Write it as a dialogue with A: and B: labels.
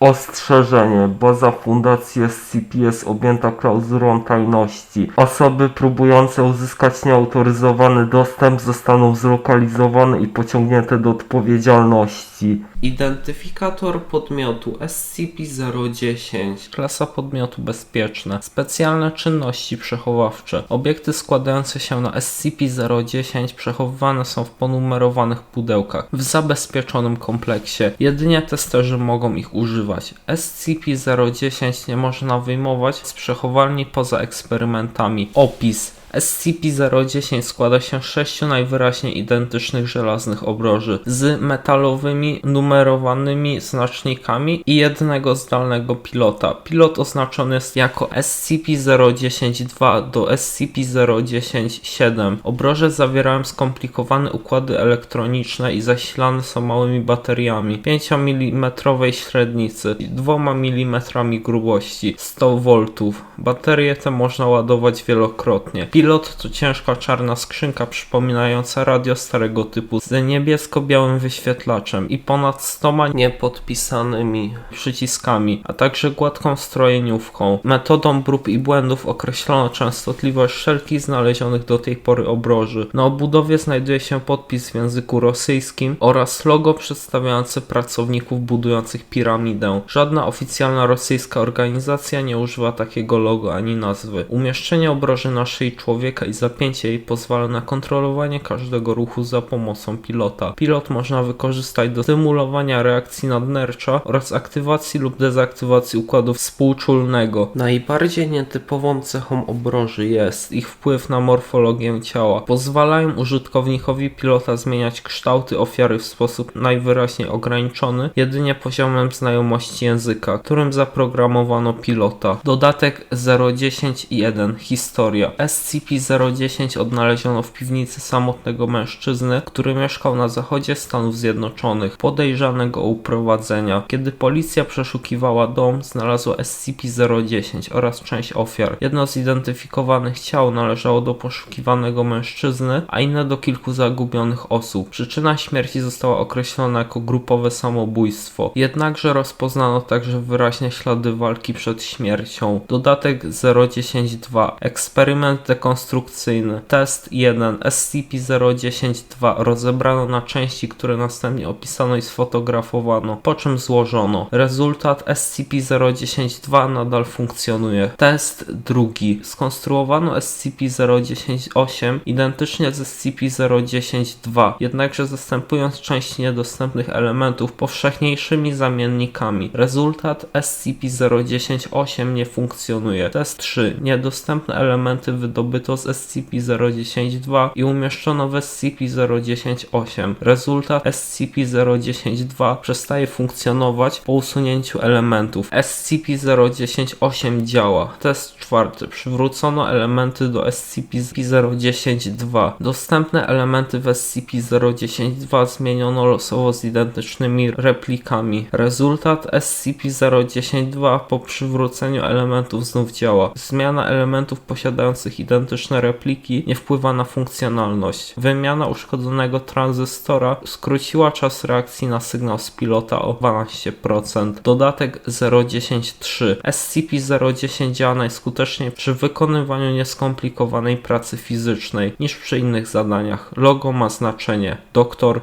A: Ostrzeżenie. Baza Fundacji SCP jest objęta klauzulą tajności. Osoby próbujące uzyskać nieautoryzowany dostęp zostaną zlokalizowane i pociągnięte do odpowiedzialności.
B: Identyfikator podmiotu SCP-010. Klasa podmiotu bezpieczne. Specjalne czynności przechowawcze. Obiekty składające się na SCP-010 przechowywane są w ponumerowanych pudełkach w zabezpieczonym kompleksie. Jedynie testerzy mogą ich używać. SCP-010 nie można wyjmować z przechowalni poza eksperymentami. Opis SCP-010 składa się z sześciu najwyraźniej identycznych żelaznych obroży z metalowymi numerowanymi znacznikami i jednego zdalnego pilota. Pilot oznaczony jest jako SCP-010-2 do SCP-010-7. Obroże zawierają skomplikowane układy elektroniczne i zasilane są małymi bateriami 5 mm średnicy i 2 mm grubości 100 V. Baterie te można ładować wielokrotnie. Pilot to ciężka czarna skrzynka przypominająca radio starego typu z niebiesko-białym wyświetlaczem i ponad 100 niepodpisanymi przyciskami, a także gładką strojeniówką. Metodą prób i błędów określono częstotliwość wszelkich znalezionych do tej pory obroży. Na obudowie znajduje się podpis w języku rosyjskim oraz logo przedstawiające pracowników budujących piramidę. Żadna oficjalna rosyjska organizacja nie używa takiego logo ani nazwy. Umieszczenie obroży na człowieka i zapięcie jej pozwala na kontrolowanie każdego ruchu za pomocą pilota. Pilot można wykorzystać do symulowania reakcji nadnercza oraz aktywacji lub dezaktywacji układu współczulnego. Najbardziej nietypową cechą obroży jest ich wpływ na morfologię ciała. Pozwalają użytkownikowi pilota zmieniać kształty ofiary w sposób najwyraźniej ograniczony jedynie poziomem znajomości języka, którym zaprogramowano pilota. Dodatek 010 i 1 Historia SCP-010 odnaleziono w piwnicy samotnego mężczyzny, który mieszkał na zachodzie Stanów Zjednoczonych, podejrzanego o uprowadzenia. Kiedy policja przeszukiwała dom, znalazła SCP-010 oraz część ofiar. Jedno z identyfikowanych ciał należało do poszukiwanego mężczyzny, a inne do kilku zagubionych osób. Przyczyna śmierci została określona jako grupowe samobójstwo. Jednakże rozpoznano także wyraźne ślady walki przed śmiercią. Dodatek 010-2 Eksperyment dekonstrukcyjny Test 1 SCP-010-2 rozebrano na części, które następnie opisano i sfotografowano, po czym złożono. Rezultat SCP-010-2 nadal funkcjonuje. Test drugi. Skonstruowano SCP-010-8 identycznie z SCP-010-2, jednakże zastępując część niedostępnych elementów powszechniejszymi zamiennikami. Rezultat SCP-010-8 nie funkcjonuje. Test 3. Niedostępne elementy wydobyto z SCP-010-2 i umieszczono w SCP-010-8. Rezultat SCP-010-2 przestaje funkcjonować po usunięciu elementów. SCP-010-8 działa. Test czwarty. Przywrócono elementy do SCP-010-2. Dostępne elementy w SCP-010-2 zmieniono losowo z identycznymi replikami. Rezultat SCP-010-2 po przywróceniu elementów znów działa. Zmiana elementów posiadających identyczne repliki nie wpływa na funkcjonalność. Wymiana uszkodzonego tranzystora skróciła czas reakcji na sygnał z pilota o 12%. Dodatek 0.10.3 SCP-010 działa najskuteczniej przy wykonywaniu nieskomplikowanej pracy fizycznej niż przy innych zadaniach. Logo ma znaczenie. Doktor